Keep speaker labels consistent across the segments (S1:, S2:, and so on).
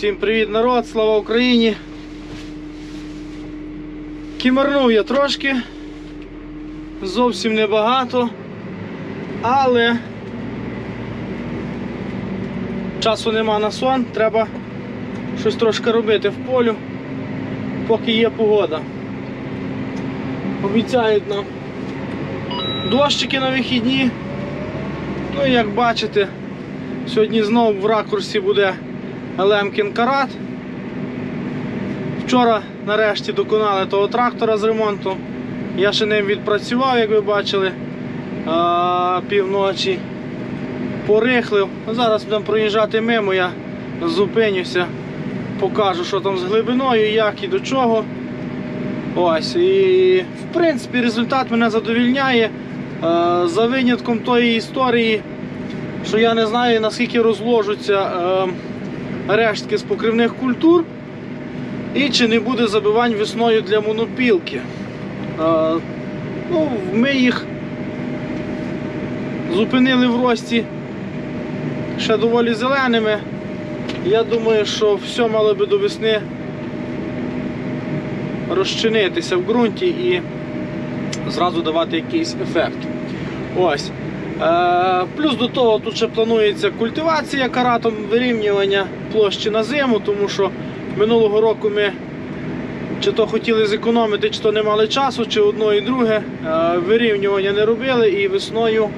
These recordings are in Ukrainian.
S1: Всім привіт, народ, слава Україні. Кімернув я трошки, зовсім небагато, але часу нема на сон, треба щось трошки робити в полю, поки є погода. Обіцяють нам дощики на вихідні. Ну і як бачите, сьогодні знову в ракурсі буде Лемкін Карат. Вчора нарешті доконали того трактора з ремонту. Я ще ним відпрацював, як ви бачили, півночі. Порихлив. Ну, Зараз будемо проїжджати мимо, я зупинюся, покажу, що там з глибиною, як і до чого. Ось. І в принципі результат мене задовільняє. Е, За винятком тої історії, що я не знаю наскільки розложаться е, рештки з покривних культур і чи не буде забивань весною для монопілки. Ну, ми їх зупинили в рості ще доволі зеленими. Я думаю, що все мало би до весни розчинитися в ґрунті і зразу давати якийсь ефект. Ось. Е, плюс до того тут ще планується культивація каратом вирівнювання площі на зиму, тому що минулого року ми чи то хотіли зекономити, чи то не мали часу, чи одно і друге. Е, вирівнювання не робили і весною.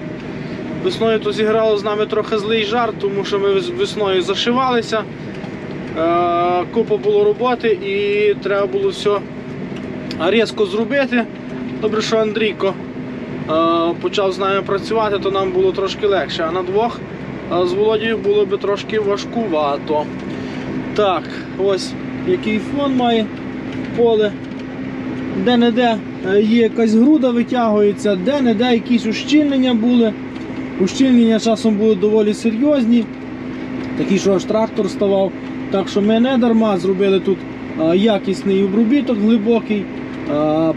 S1: Весною то зіграло з нами трохи злий жарт, тому що ми вес- весною зашивалися. Е, Купа було роботи і треба було все різко зробити. Добре, що Андрійко почав з нами працювати, то нам було трошки легше. А на двох е, з Володією було би трошки важкувато. Так, ось який фон має поле. Де-не-де е, є якась груда витягується, де-не-де якісь ущільнення були. Ущільнення часом були доволі серйозні. Такі, що аж трактор ставав. Так що ми не дарма зробили тут е, якісний обробіток глибокий, е,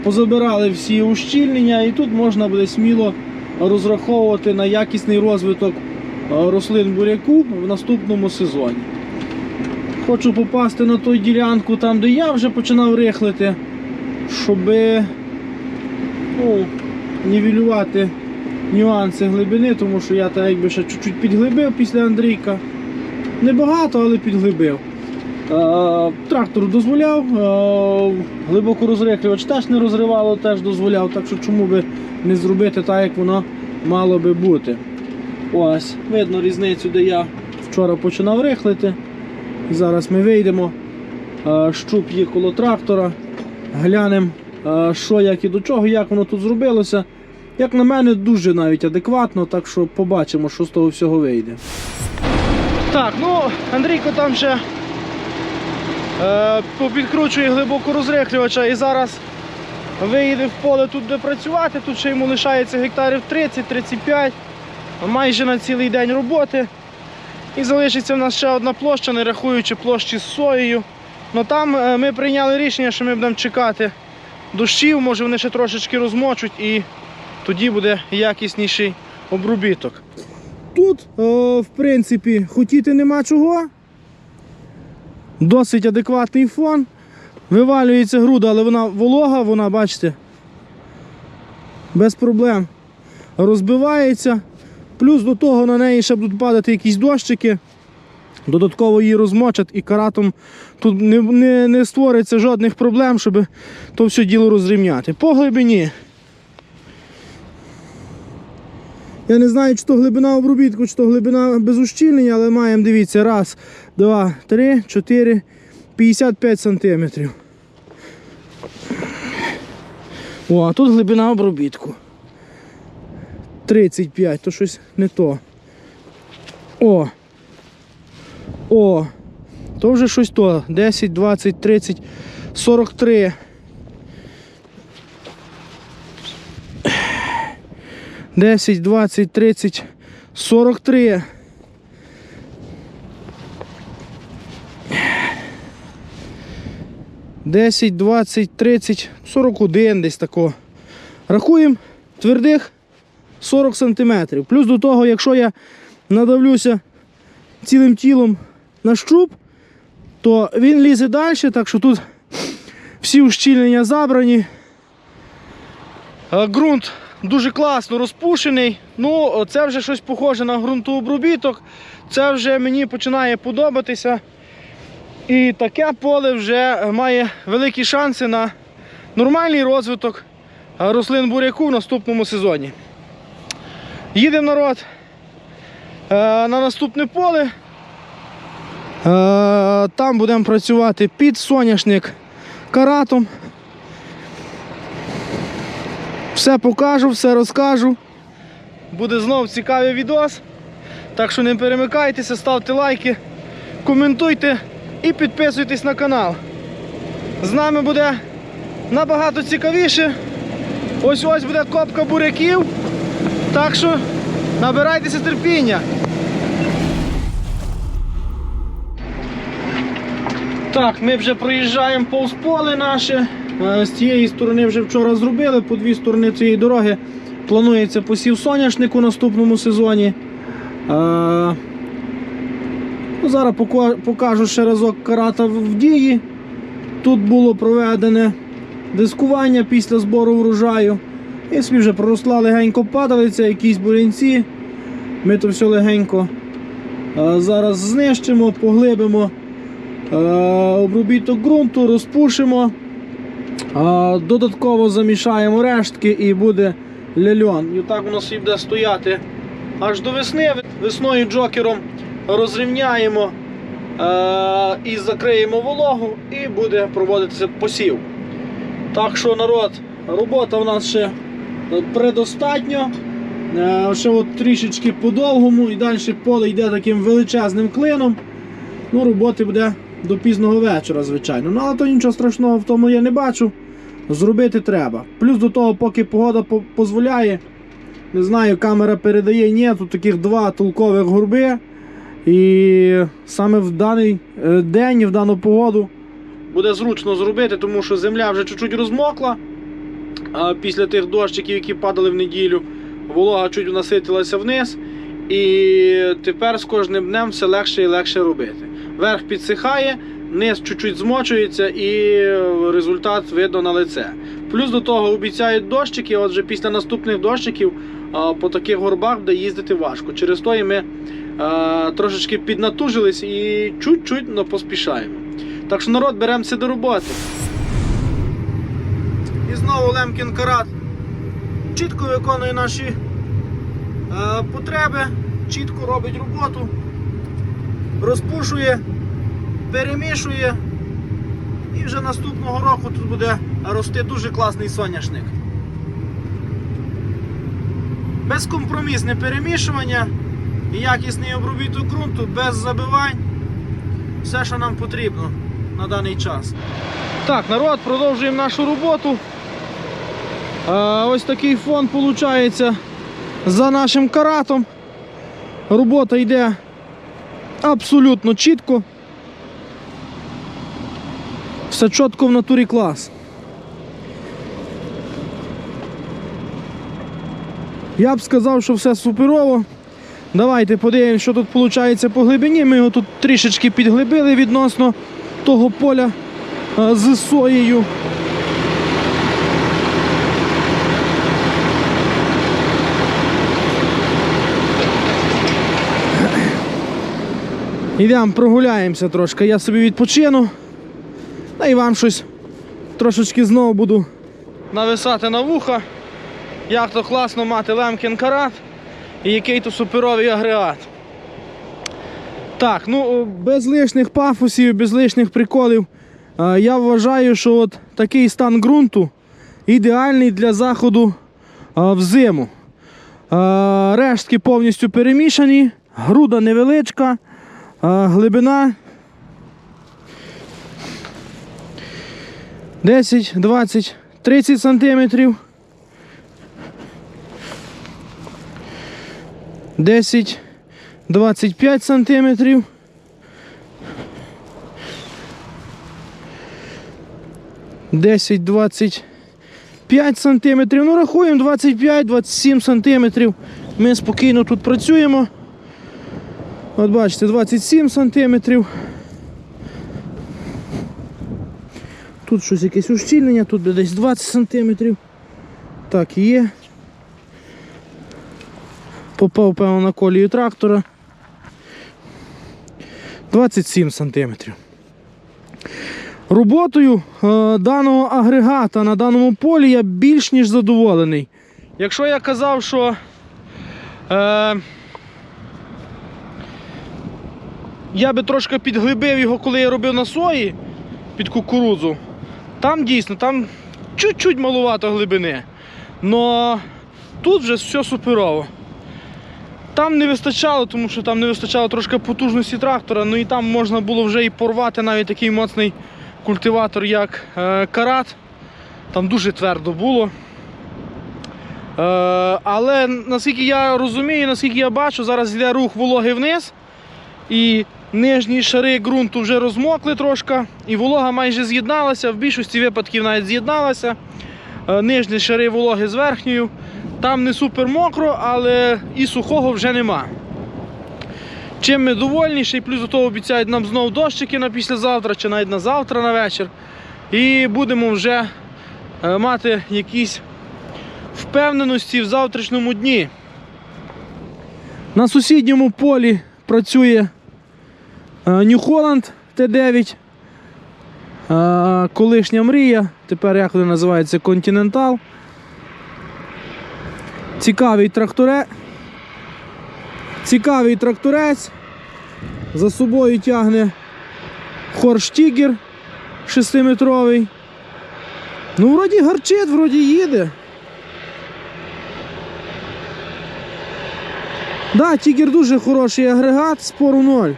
S1: позабирали всі ущільнення і тут можна буде сміло розраховувати на якісний розвиток е, рослин буряку в наступному сезоні. Хочу попасти на ту ділянку там, де я вже починав рихлити, щоб ну, нівелювати нюанси глибини, тому що я так якби ще чуть-чуть підглибив після Андрійка. Небагато, але підглибив. Е, трактор дозволяв, е, глибоко розрихлювач теж не розривало, теж дозволяв, так що чому би не зробити так, як воно мало би бути. Ось, видно різницю, де я вчора починав рихлити. Зараз ми вийдемо. Е, Щуп є коло трактора. Глянемо, що, як і до чого, як воно тут зробилося. Як на мене, дуже навіть адекватно, так що побачимо, що з того всього вийде. Так, ну, Андрійко там ще попідкручує глибоко розрихлювача і зараз виїде в поле тут де працювати. Тут ще йому лишається гектарів 30-35, майже на цілий день роботи. І залишиться в нас ще одна площа, не рахуючи площі з соєю. Ну там е, ми прийняли рішення, що ми будемо чекати дощів, може вони ще трошечки розмочуть і тоді буде якісніший обробіток. Тут, о, в принципі, хотіти нема чого. Досить адекватний фон. Вивалюється груда, але вона волога, вона, бачите, без проблем розбивається. Плюс до того на неї ще будуть падати якісь дощики. Додатково її розмочать і каратом тут не, не, не створиться жодних проблем, щоб то все діло розрівняти. По глибині. Я не знаю, чи то глибина обробітку, чи то глибина без ущільнення, але маємо, дивіться, раз, два, три, чотири, 55 сантиметрів. О, а тут глибина обробітку. 35, то щось не то. О. О. То вже щось то. 10, 20, 30, 43. Десять, двадцять, тридцять, сорок три. Десять, двадцять, тридцять, сорок один десь тако. Рахуємо твердих 40 сантиметрів. Плюс до того, якщо я надавлюся цілим тілом на щуп, то він лізе далі, так що тут всі ущільнення забрані. Е, Ґрунт дуже класно розпушений. Ну, це вже щось похоже на ґрунтообробіток. Це вже мені починає подобатися. І таке поле вже має великі шанси на нормальний розвиток рослин буряку в наступному сезоні. Їдемо народ е, на наступне поле. Е, Там будемо працювати під соняшник каратом. Все покажу, все розкажу. Буде знов цікавий відос. Так що не перемикайтеся, ставте лайки, коментуйте і підписуйтесь на канал. З нами буде набагато цікавіше. Ось ось буде копка буряків. Так що набирайтеся терпіння. Так, ми вже проїжджаємо повз поле наше. З цієї сторони вже вчора зробили, по дві сторони цієї дороги планується посів соняшник у наступному сезоні. Ну, зараз покажу ще разок карата в дії. Тут було проведене дискування після збору врожаю. І собі вже проросла легенько падалиця, якісь бурянці. Ми то все легенько зараз знищимо, поглибимо обробіток ґрунту, розпушимо. Додатково замішаємо рештки і буде ляльон. І так воно собі буде стояти аж до весни. Весною джокером розрівняємо е, і закриємо вологу, і буде проводитися посів. Так що, народ, робота в нас ще предостатньо. Е, ще от трішечки по-довгому і далі поле йде таким величезним клином. Ну, роботи буде до пізного вечора, звичайно. Ну, але то нічого страшного в тому я не бачу. Зробити треба. Плюс до того, поки погода по- дозволяє, не знаю, камера передає, ні, тут таких два толкових горби. І саме в даний е, день, в дану погоду буде зручно зробити, тому що земля вже чуть-чуть розмокла. Після тих дощиків, які падали в неділю, волога чуть наситилася вниз. І тепер з кожним днем все легше і легше робити. Верх підсихає, низ чуть-чуть змочується і результат видно на лице. Плюс до того обіцяють дощики, отже, після наступних дощиків по таких горбах буде їздити важко. Через то і ми трошечки піднатужились і чуть-чуть но поспішаємо. Так що народ беремося до роботи. І знову Лемкін Карат чітко виконує наші е, потреби, чітко робить роботу, розпушує, перемішує. І вже наступного року тут буде рости дуже класний соняшник. Безкомпромісне перемішування якісний обробіток ґрунту без забивань. Все, що нам потрібно на даний час. Так, народ, продовжуємо нашу роботу. А, ось такий фон виходить за нашим каратом. Робота йде абсолютно чітко. Все чітко в натурі клас. Я б сказав, що все суперово. Давайте подивимося, що тут виходить по глибині. Ми його тут трішечки підглибили відносно того поля е, з соєю. Ідемо прогуляємося трошки. Я собі відпочину. Та і вам щось трошечки знову буду нависати на вуха. Як то класно мати лемкін карат і який то суперовий агрегат. Так, ну без лишніх пафосів, без лишніх приколів. е, Я вважаю, що от такий стан ґрунту ідеальний для заходу е, в зиму. Е, Рештки повністю перемішані, груда невеличка, глибина 10, 20, 30 сантиметрів. 10, 25 сантиметрів. Десять, двадцять п'ять сантиметрів. Ну, рахуємо 25-27 сантиметрів. Ми спокійно тут працюємо. От бачите, 27 сантиметрів. Тут щось якесь ущільнення, тут десь 20 см. Так і є. Попав, певно, на колію трактора. 27 см. Роботою е, даного агрегата на даному полі я більш ніж задоволений. Якщо я казав, що е, я би трошки підглибив його, коли я робив на сої під кукурудзу, там дійсно, там чуть-чуть малувато глибини. Но тут вже все суперово. Там не вистачало, тому що там не вистачало трошки потужності трактора, ну і там можна було вже і порвати навіть такий моцний культиватор, як е, карат. Там дуже твердо було. Е, але наскільки я розумію, наскільки я бачу, зараз йде рух вологи вниз. І нижні шари ґрунту вже розмокли трошки, і волога майже з'єдналася, в більшості випадків навіть з'єдналася. Е, Нижні шари вологи з верхньою. Там не супер мокро, але і сухого вже нема. Чим ми довольніші, плюс до того обіцяють нам знову дощики на післязавтра чи навіть на завтра на вечір. І будемо вже е, мати якісь впевненості в завтрашньому дні. На сусідньому полі працює New Holland Т9. Е, Колишня мрія, тепер як вона називається Continental. Цікавий тракторе. Цікавий тракторець. За собою тягне Хорштігер 6-метровий. Ну, вроді гарчить, вроді їде. Да, Тігер дуже хороший агрегат, спору ноль.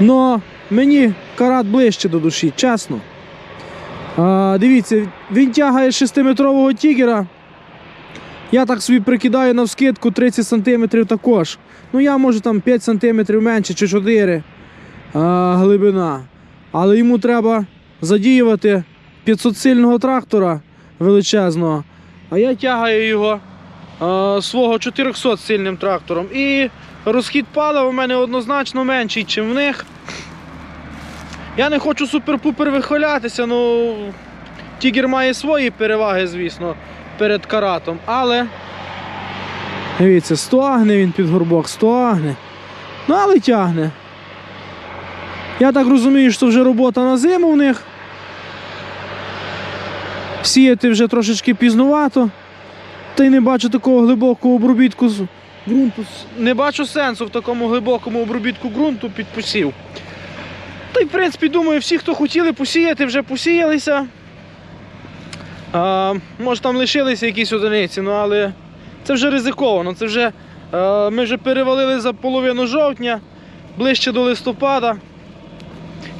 S1: Но мені карат ближче до душі, чесно. А, дивіться, він тягає 6-метрового тігера. Я так собі прикидаю на вскидку 30 см також. Ну я може там 5 см менше чи 4 а, глибина. Але йому треба задіювати 500 сильного трактора величезного. А я тягаю його свого 400 сильним трактором. І розхід палива у мене однозначно менший, ніж в них. Я не хочу супер-пупер вихвалятися, ну Тігер має свої переваги, звісно, перед каратом, але. Дивіться, стогне він під горбок, стогне. Ну, але тягне. Я так розумію, що вже робота на зиму в них. Сіяти вже трошечки пізнувато. Та й не бачу такого глибокого обробітку з ґрунту. Не бачу сенсу в такому глибокому обробітку ґрунту під посів. Та й в принципі думаю, всі, хто хотіли посіяти, вже посіялися. А, може там лишилися якісь одиниці, ну але це вже ризиковано. Це вже, е, ми вже перевалили за половину жовтня, ближче до листопада.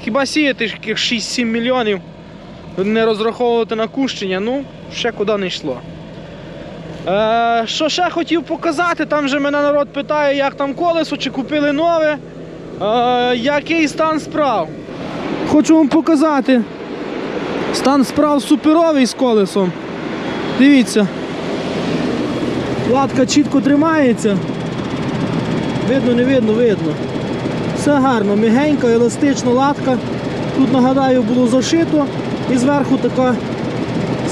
S1: Хіба сіяти ж яких 6-7 мільйонів, не розраховувати на кущення, ну, ще куди не йшло. Е, що ще хотів показати, там же мене народ питає, як там колесо, чи купили нове, е, який стан справ. Хочу вам показати. Стан справ суперовий з колесом. Дивіться. Латка чітко тримається. Видно, не видно, видно. Все гарно, мігенька, еластична латка. Тут, нагадаю, було зашито і зверху така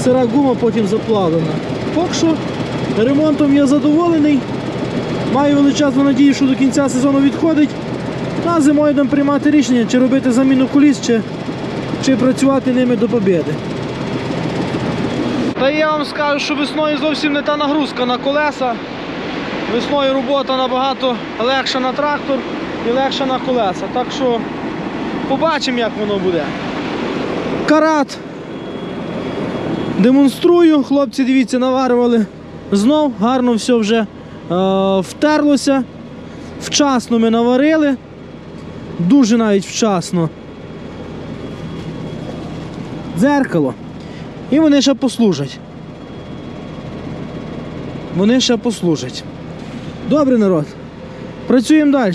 S1: сира гума потім заплавлена. Поки що ремонтом я задоволений. Маю величезну надію, що до кінця сезону відходить. На зимою будемо приймати рішення, чи робити заміну коліс, чи, чи працювати ними до побіди. Та я вам скажу, що весною зовсім не та нагрузка на колеса. Весною робота набагато легша на трактор і легша на колеса. Так що побачимо, як воно буде. Карат. Демонструю, хлопці, дивіться, наварювали. Знов гарно все вже е, втерлося. Вчасно ми наварили. Дуже навіть вчасно. Дзеркало. І вони ще послужать. Вони ще послужать. Добре, народ. Працюємо далі.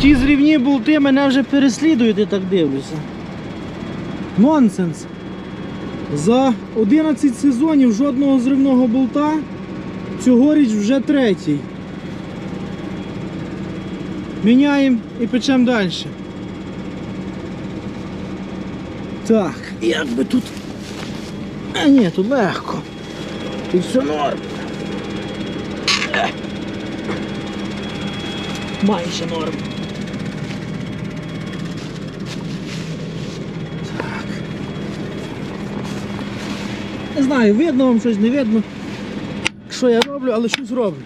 S1: Ті зрівні болти мене вже переслідують, я так дивлюся. Нонсенс. За 11 сезонів жодного зривного болта. Цьогоріч вже третій. Міняємо і печемо далі. Так, як би тут. А ні, тут легко. Тут все норм. Е. Майже норм. Не знаю, видно вам щось, не видно. Що я роблю, але щось роблю.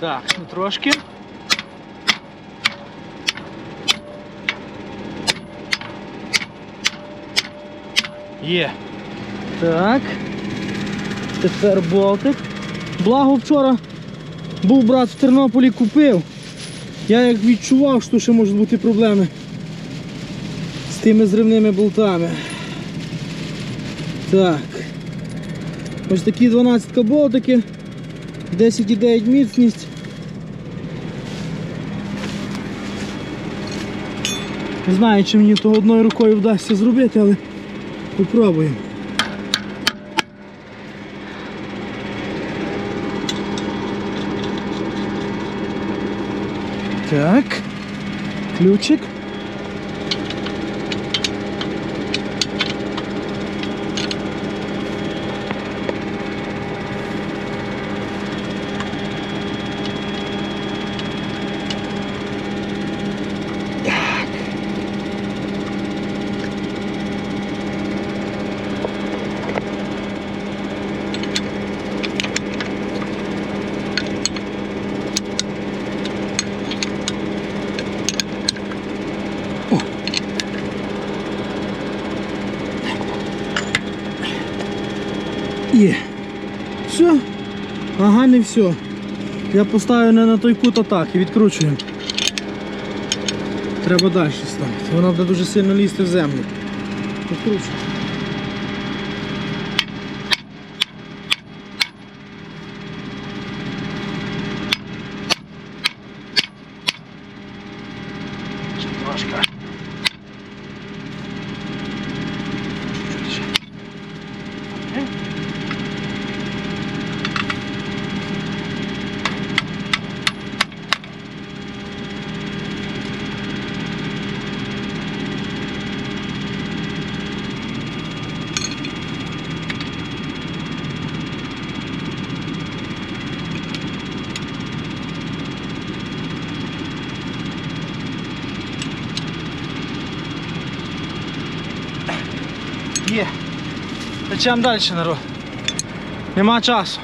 S1: Так, ще трошки. Є. Так. Тепер болтик. Благо вчора був брат в Тернополі купив. Я як відчував, що ще можуть бути проблеми з тими зривними болтами. Так. Ось такі 12 болтики. 10,9 міцність. Не знаю, чи мені то одною рукою вдасться зробити, але попробуємо. Так. Ключик. Є. Все. Ага, не все. Я поставлю не на той кут а так і відкручуємо. Треба далі ставити. Вона буде дуже сильно лізти в землю. Відкручуємо. Течем далі, народ. Нема часу.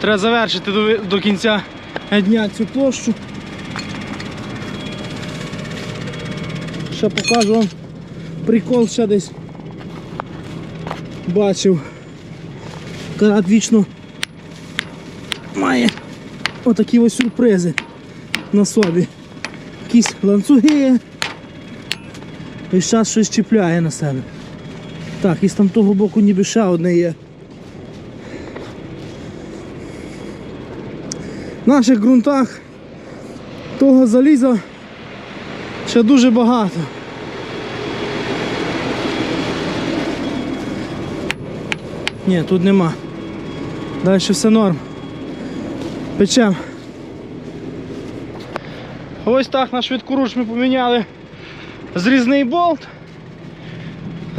S1: Треба завершити до, до кінця дня цю площу. Ще покажу вам прикол ще десь. Бачив. Карат вічно має отакі ось сюрпризи на собі. Якісь ланцюги. Весь час щось чіпляє на себе. Так, і з там того боку ніби ще одне є. В наших ґрунтах того заліза ще дуже багато. Ні, тут нема. Далі все норм. Печем. Ось так на швидкоруч ми поміняли зрізний болт.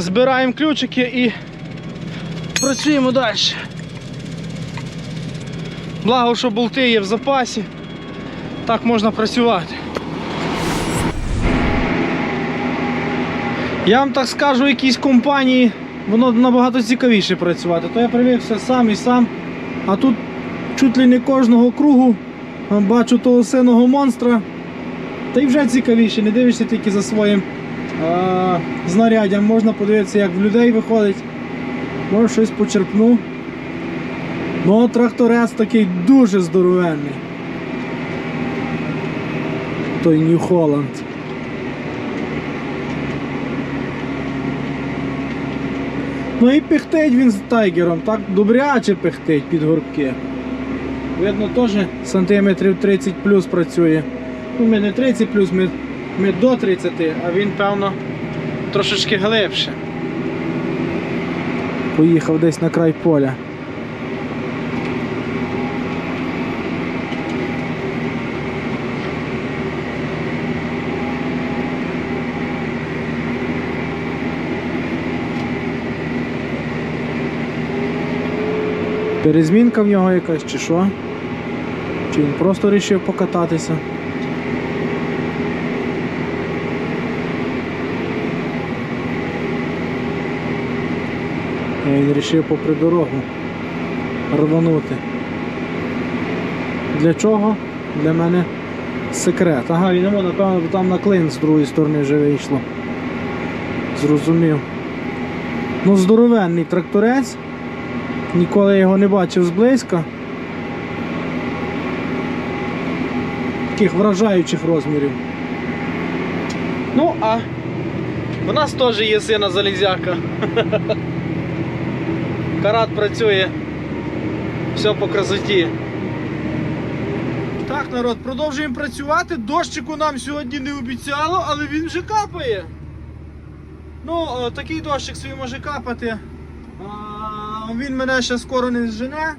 S1: Збираємо ключики і працюємо далі. Благо, що болти є в запасі, так можна працювати. Я вам так скажу, якісь компанії, воно набагато цікавіше працювати. То я привик все сам і сам, а тут чуть ли не кожного кругу бачу того синого монстра. Та й вже цікавіше, не дивишся тільки за своїм знаряддям, можна подивитися, як в людей виходить. Може щось почерпну. Ну, тракторець такий дуже здоровенний. Той Нью-Холланд. Ну і пихтить він з тайгером, так добряче пихтить під горбки. Видно, теж сантиметрів 30 плюс працює. Ну, ми не 30 плюс, ми, ми до 30, а він, певно, трошечки глибше. поїхав десь на край поля. Перезмінка в нього якась чи що? Чи він просто вирішив покататися? Він вирішив попри дорогу рванути. Для чого? Для мене секрет. Ага, йому, напевно, бо там на клин з другої сторони вже вийшло. Зрозумів. Ну, здоровенний тракторець. Ніколи його не бачив зблизька. Таких вражаючих розмірів. Ну, а у нас теж є сина залізяка. Карат працює. Все по красоті. Так, народ, продовжуємо працювати. Дощику нам сьогодні не обіцяло, але він вже капає. Ну, е, такий дощик собі може капати. Він мене ще скоро не зжене.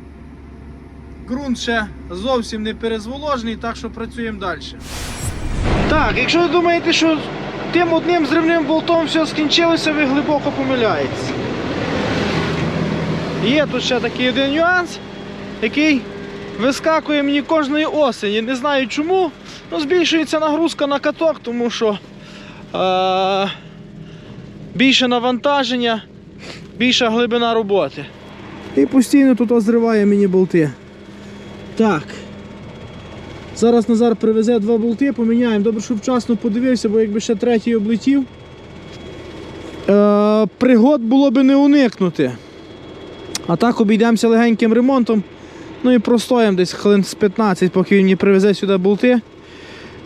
S1: Ґрунт ще зовсім не перезволожений, так що працюємо далі. Так, якщо ви думаєте, що тим одним зривним болтом все скінчилося, ви глибоко помиляєтесь. Є тут ще такий один нюанс, який вискакує мені кожної осені. Не знаю чому. Ну, збільшується нагрузка на каток, тому що е- більше навантаження, більша глибина роботи. І постійно тут зриває мені болти. Так. Зараз Назар привезе два болти, поміняємо. Добре, що вчасно подивився, бо якби ще третій облетів. Е, пригод було би не уникнути. А так обійдемося легеньким ремонтом. Ну і простоїмо десь хвилин з 15, поки він мені привезе сюди болти.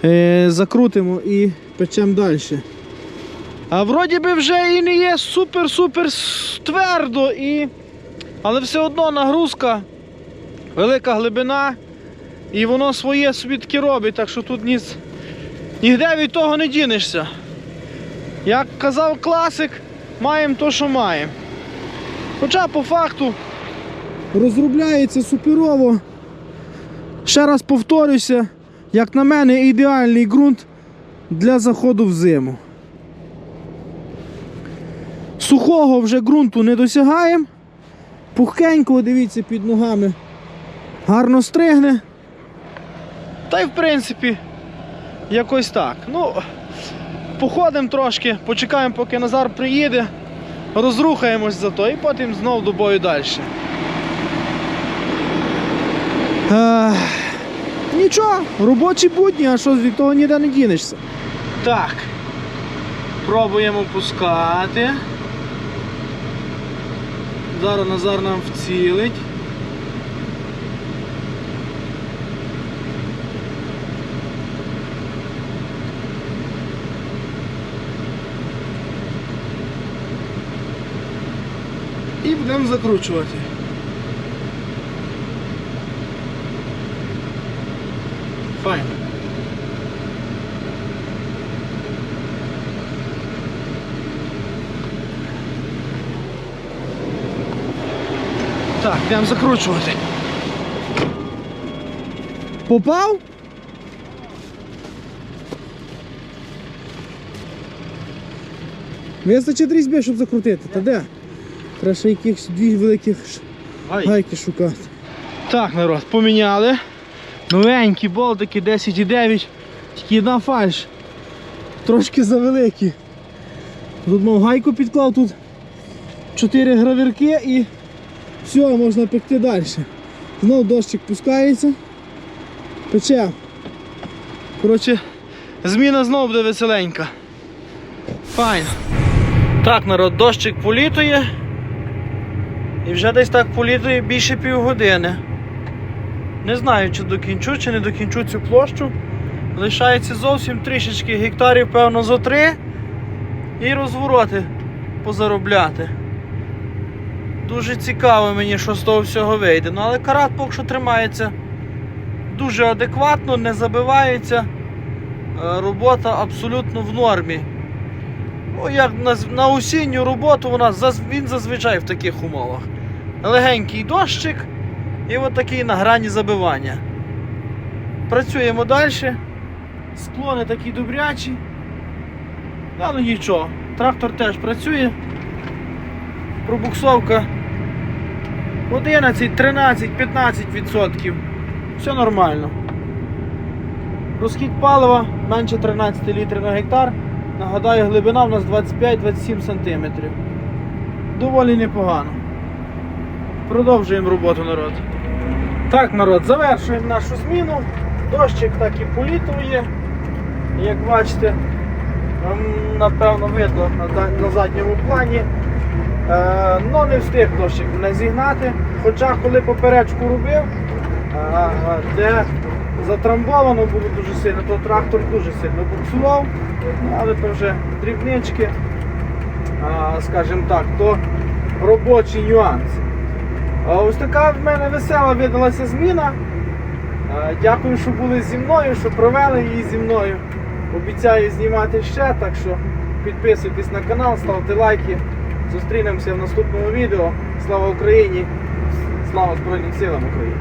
S1: Е, закрутимо і печемо далі. А вроді би вже і не є супер-супер твердо, і... але все одно нагрузка, велика глибина, і воно своє собі таки робить, так що тут ні, нігде від того не дінешся. Як казав класик, маємо то, що маємо. Хоча по факту розробляється суперово. Ще раз повторюся, як на мене, ідеальний ґрунт для заходу в зиму. Сухого вже ґрунту не досягаємо. Пухкенького, дивіться, під ногами гарно стригне. Та й в принципі, якось так. Ну, походимо трошки, почекаємо, поки Назар приїде, розрухаємось за то і потім знов до бою далі. Е, нічого, робочі будні, а що від того ніде не дінешся. Так. Пробуємо пускати. Зараз Назар нам вцілить. Будемо закручувати. Файно. Так, йдемо закручувати. Попав? Вистачить різьби, щоб закрутити. Та де? Треба ще якихось дві великих гайки шукати. Так, народ, поміняли. Новенькі болтики 10,9. Тільки одна фальш. Трошки завеликі. Тут мав гайку підклав, тут 4 гравірки і все, можна пекти далі. Знов дощик пускається. Пече. Коротше, зміна знову буде веселенька. Файно. Так, народ, дощик політує. І вже десь так політує більше півгодини. Не знаю, чи докінчу, чи не докінчу цю площу. Лишається зовсім трішечки гектарів, певно, зо три. І розвороти позаробляти. Дуже цікаво мені, що з того всього вийде. Ну, але карат поки що тримається дуже адекватно, не забивається. Е, Робота абсолютно в нормі. Ну, як на, на осінню роботу заз- він зазвичай в таких умовах. Легенький дощик і от такий на грані забивання. Працюємо далі. Склони такі добрячі. Але нічого. Трактор теж працює. Пробуксовка 11, 13, 15%. Все нормально. Розхід палива менше 13 літрів на гектар. Нагадаю, глибина в нас 25-27 см. Доволі непогано. Продовжуємо роботу народ. Так, народ, завершуємо нашу зміну. Дощик так і політує. Як бачите, напевно видно на, задньому плані. Е, ну не встиг дощик мене зігнати. Хоча коли поперечку робив, е, де затрамбовано було дуже сильно, то трактор дуже сильно буксував, але то вже дрібнички, скажімо так, то робочий нюанс. Ось така в мене весела видалася зміна. Е, Дякую, що були зі мною, що провели її зі мною. Обіцяю знімати ще, так що підписуйтесь на канал, ставте лайки. Зустрінемося в наступному відео. Слава Україні! Слава Збройним силам України!